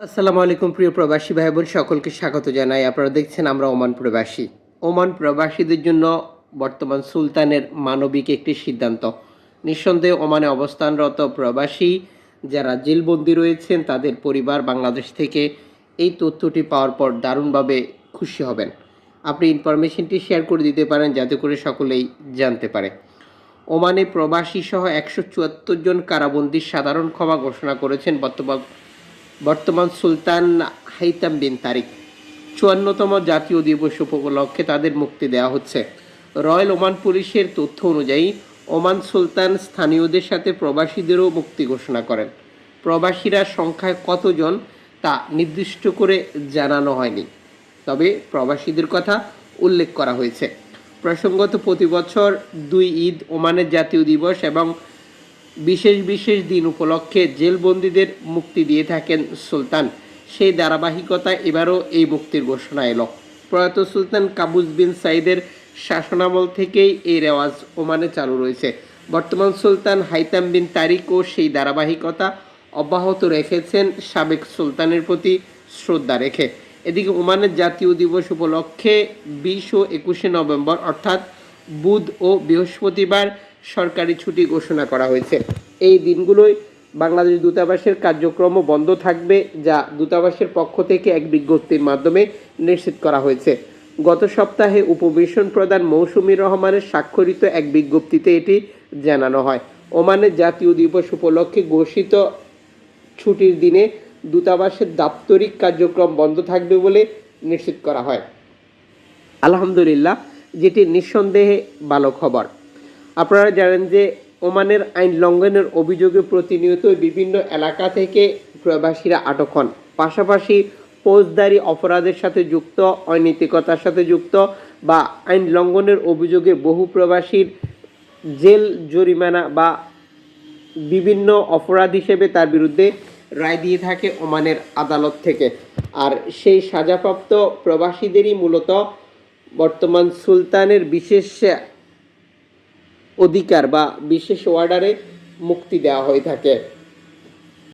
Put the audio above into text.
আসসালামু আলাইকুম, প্রিয় প্রবাসী ভাই বোন সকলকে স্বাগত জানাই। আপনারা দেখছেন আমরা ওমান প্রবাসী। ওমান প্রবাসীদের জন্য বর্তমান সুলতানের মানবিক একটি সিদ্ধান্ত। নিঃসন্দেহে ওমানে অবস্থানরত প্রবাসী যারা জেলবন্দি রয়েছেন, তাদের পরিবার বাংলাদেশ থেকে এই তথ্যটি পাওয়ার পর দারুণভাবে খুশি হবেন। আপনি ইনফরমেশনটি শেয়ার করে দিতে পারেন, যাতে করে সকলেই জানতে পারে। ওমানে প্রবাসী সহ একশো চুয়াত্তর জন কারাবন্দির সাধারণ ক্ষমা ঘোষণা করেছেন বর্তমান বর্তমান সুলতান হাইতাম বিন তারিক। চুয়ান্নতম জাতীয় দিবস উপলক্ষে তাদের মুক্তি দেওয়া হচ্ছে। রয়্যাল ওমান পুলিশের তথ্য অনুযায়ী, ওমান সুলতান স্থানীয়দের সাথে প্রবাসীদেরও মুক্তি ঘোষণা করেন। প্রবাসীরা সংখ্যায় কতজন তা নির্দিষ্ট করে জানানো হয়নি। তবে প্রবাসীদের কথা উল্লেখ করা হয়েছে। প্রসঙ্গত প্রতি বছর দুই ঈদ ওমানের জাতীয় দিবস এবং বিশেষ বিশেষ দিন উপলক্ষে জেলবন্দীদের মুক্তি দিয়ে থাকেন সুলতান। সেই ধারাবাহিকতা এবারও এই মুক্তির ঘোষণা এলো। প্রয়াত সুলতান কাবুজ বিন সাইদের শাসনামল থেকেই এই রেওয়াজ ওমানে চালু রয়েছে। বর্তমান সুলতান হাইতাম বিন তারিকও সেই ধারাবাহিকতা অব্যাহত রেখেছেন সাবেক সুলতানের প্রতি শ্রদ্ধা রেখে। এদিকে ওমানের জাতীয় দিবস উপলক্ষে বিশ ও একুশে নভেম্বর, অর্থাৎ বুধ ও বৃহস্পতিবার সরকারি ছুটি ঘোষণা করা হয়েছে। এই দিনগুলোই বাংলাদেশ দূতাবাসের কার্যক্রমও বন্ধ থাকবে, যা দূতাবাসের পক্ষ থেকে এক বিজ্ঞপ্তির মাধ্যমে নিশ্চিত করা হয়েছে। গত সপ্তাহে উপবেশন প্রধান মৌসুমি রহমানের স্বাক্ষরিত এক বিজ্ঞপ্তিতে এটি জানানো হয়। ওমানের জাতীয় দিবস উপলক্ষে ঘোষিত ছুটির দিনে দূতাবাসের দাপ্তরিক কার্যক্রম বন্ধ থাকবে বলে নিশ্চিত করা হয়। আলহামদুলিল্লাহ, যেটি নিঃসন্দেহে ভালো খবর। আপনারা জানেন যে ওমানের আইন লঙ্ঘনের অভিযোগে প্রতিনিয়ত বিভিন্ন এলাকা থেকে প্রবাসীরা আটক হন। পাশাপাশি ফৌজদারি অপরাধের সাথে যুক্ত, অনৈতিকতার সাথে যুক্ত বা আইন লঙ্ঘনের অভিযোগে বহু প্রবাসীর জেল, জরিমানা বা বিভিন্ন অপরাধ হিসেবে তার বিরুদ্ধে রায় দিয়ে থাকে ওমানের আদালত থেকে। আর সেই সাজাপ্রাপ্ত প্রবাসীদেরই মূলত বর্তমান সুলতানের বিশেষ অধিকার বা বিশেষ অর্ডারে মুক্তি দেওয়া হয়ে থাকে।